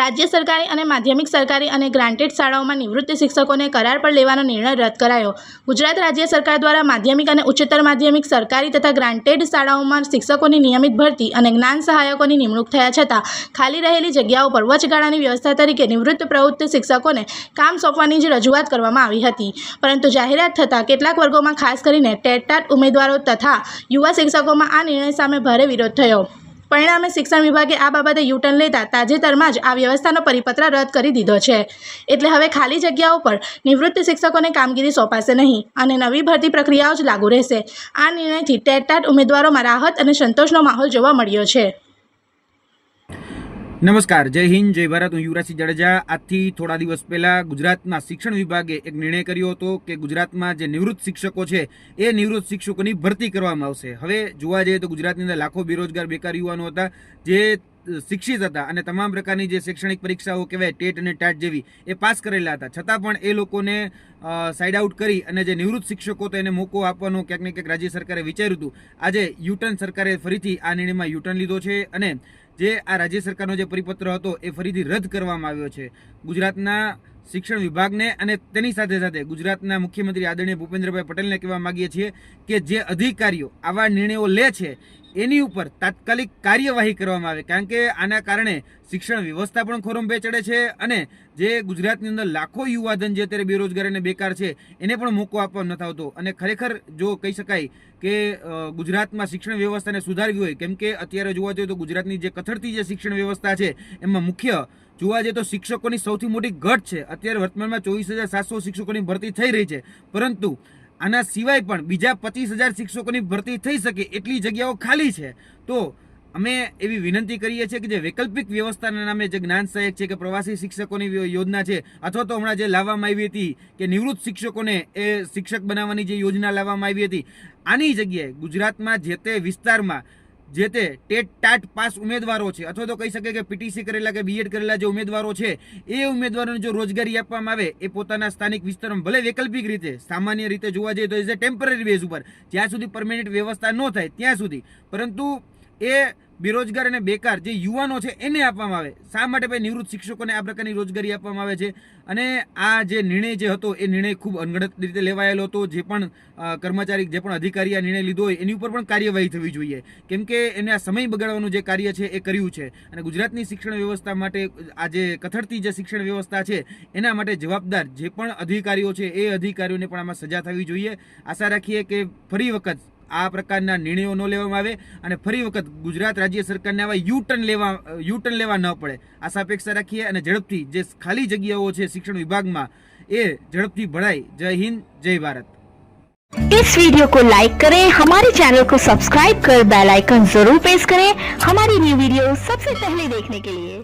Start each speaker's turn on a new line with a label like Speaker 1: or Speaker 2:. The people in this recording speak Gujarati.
Speaker 1: રાજ્ય સરકારી અને માધ્યમિક સરકારી અને ગ્રાન્ટેડ શાળાઓમાં નિવૃત્ત શિક્ષકોને કરાર પર લેવાનો નિર્ણય રદ કરાયો. ગુજરાત રાજ્ય સરકાર દ્વારા માધ્યમિક અને ઉચ્ચતર માધ્યમિક સરકારી તથા ગ્રાન્ટેડ શાળાઓમાં શિક્ષકોની નિયમિત ભરતી અને જ્ઞાન સહાયકોની નિમણૂક થયા છતાં, ખાલી રહેલી જગ્યાઓ પર વચગાળાની વ્યવસ્થા તરીકે નિવૃત્ત પ્રવૃત્ત શિક્ષકોને કામ સોંપવાની જ રજૂઆત કરવામાં આવી હતી. પરંતુ જાહેરાત થતાં કેટલાક વર્ગોમાં ખાસ કરીને ટેટાટ ઉમેદવારો તથા યુવા શિક્ષકોમાં આ નિર્ણય સામે ભારે વિરોધ થયો. પરિણામે શિક્ષણ વિભાગે આ બાબતે યુટર્ન લેતા તાજેતરમાં જ આ વ્યવસ્થાનો પરિપત્ર રદ કરી દીધો છે. એટલે હવે ખાલી જગ્યાઓ પર નિવૃત્ત શિક્ષકોને કામગીરી સોંપાશે નહીં અને નવી ભરતી પ્રક્રિયાઓ જ લાગુ રહેશે. આ નિર્ણયથી ટેટાટ ઉમેદવારોમાં રાહત અને સંતોષનો માહોલ જોવા મળ્યો છે.
Speaker 2: નમસ્કાર, જય હિન્દ, જય ભારત. હું યુવરાજસિંહ જાડેજા. આજથી થોડા દિવસ પહેલાં ગુજરાતના શિક્ષણ વિભાગે એક નિર્ણય કર્યો હતો કે ગુજરાતમાં જે નિવૃત્ત શિક્ષકો છે, એ નિવૃત્ત શિક્ષકોની ભરતી કરવામાં આવશે. હવે જોવા જઈએ તો ગુજરાતની અંદર લાખો બેરોજગાર, બેકાર યુવાનો હતા, જે શિક્ષિત હતા અને તમામ પ્રકારની જે શૈક્ષણિક પરીક્ષાઓ કહેવાય, ટેટ અને ટાટ જેવી, એ પાસ કરેલા હતા. છતાં પણ એ લોકોને સાઇડ આઉટ કરી અને જે નિવૃત્ત શિક્ષકો તો એને મોકો આપવાનો ક્યાંક ને ક્યાંક રાજ્ય સરકારે વિચાર્યું હતું. આજે યુટર્ન સરકારે ફરીથી આ નિર્ણયમાં યુટર્ન લીધો છે અને જે આ રાજ્ય સરકારનો જે પરિપત્ર હતો એ ફરીથી રદ કરવામાં આવ્યો છે. ગુજરાતના શિક્ષણ વિભાગને અને તેની સાથે સાથે ગુજરાતના મુખ્યમંત્રી આદરણીય ભૂપેન્દ્રભાઈ પટેલને કહેવા માગીએ છીએ કે જે અધિકારીઓ આવા નિર્ણયો લે છે, એની ઉપર તાત્કાલિક કાર્યવાહી કરવામાં આવે. કારણ કે આના કારણે શિક્ષણ વ્યવસ્થા પણ ખોરંભે ચડે છે અને જે ગુજરાતની અંદર લાખો યુવાધન જે અત્યારે બેરોજગાર અને બેકાર છે, એને પણ મોકો આપવામાં નથી આવતો. અને ખરેખર જો કહી શકાય કે ગુજરાતમાં શિક્ષણ વ્યવસ્થાને સુધારવી હોય, કેમ કે અત્યારે જોવા જઈએ તો ગુજરાતની જે કથળતી જે શિક્ષણ વ્યવસ્થા છે, એમાં મુખ્ય જોવા જઈએ તો શિક્ષકોની સૌથી મોટી ઘટ છે. અત્યારે વર્તમાનમાં ચોવીસ હજાર સાતસો શિક્ષકોની ભરતી થઈ રહી છે. પરંતુ આના સિવાય પણ બીજા પચીસ હજાર શિક્ષકોની ભરતી થઈ શકે એટલી જગ્યાઓ ખાલી છે. તો અમે એવી વિનંતી કરીએ છીએ કે જે વૈકલ્પિક વ્યવસ્થાના નામે જે જ્ઞાન સહાયક છે કે પ્રવાસી શિક્ષકોની યોજના છે, અથવા તો હમણાં જે લાવવામાં આવી હતી કે નિવૃત્ત શિક્ષકોને એ શિક્ષક બનાવવાની જે યોજના લાવવામાં આવી હતી, આની જગ્યાએ ગુજરાતમાં જે તે વિસ્તારમાં જે તે ટેટ ટાટ પાસ ઉમેદવારો છે, અથવા તો કહી શકે કે પીટીસી કરેલા કે બીએડ કરેલા જે ઉમેદવારો છે, એ ઉમેદવારોને જો રોજગારી આપવામાં આવે, એ પોતાના સ્થાનિક વિસ્તારમાં ભલે વૈકલ્પિક રીતે, સામાન્ય રીતે જોવા જઈએ તો એઝ એ ટેમ્પરરી બેઝ ઉપર, જ્યાં સુધી પરમેનન્ટ વ્યવસ્થા ન થાય ત્યાં સુધી. પરંતુ એ બેરોજગાર અને બેકાર જે યુવાનો છે એને આપવામાં આવે. શા માટે ભાઈ નિવૃત્ત શિક્ષકોને આ પ્રકારની રોજગારી આપવામાં આવે છે? અને આ જે નિર્ણય જે હતો, એ નિર્ણય ખૂબ અનગણત રીતે લેવાયેલો હતો. જે પણ કર્મચારી, જે પણ અધિકારી આ નિર્ણય લીધો હોય, એની ઉપર પણ કાર્યવાહી થવી જોઈએ. કેમ કે એને આ સમય બગાડવાનું જે કાર્ય છે, એ કર્યું છે. અને ગુજરાતની શિક્ષણ વ્યવસ્થા માટે, આ જે કથળતી જે શિક્ષણ વ્યવસ્થા છે, એના માટે જવાબદાર જે પણ અધિકારીઓ છે, એ અધિકારીઓને પણ આમાં સજા થવી જોઈએ. આશા રાખીએ કે ફરી વખત આ પ્રકારના નિર્ણયો ન લેવામાં આવે અને ફરી વખત ગુજરાત રાજ્ય સરકારને આવા યુ ટર્ન લેવા યુ ટર્ન લેવા ન પડે આશા અપેક્ષા રાખીએ અને ઝડપથી જે ખાલી જગ્યાઓ છે શિક્ષણ વિભાગમાં એ ઝડપથી ભરાય જય હિન્દ જય ભારત
Speaker 3: इस वीडियो को लाइक करें हमारे चैनल को सब्सक्राइब कर बेल आइकन जरूर प्रेस करें हमारी न्यू वीडियो सबसे पहले देखने के लिए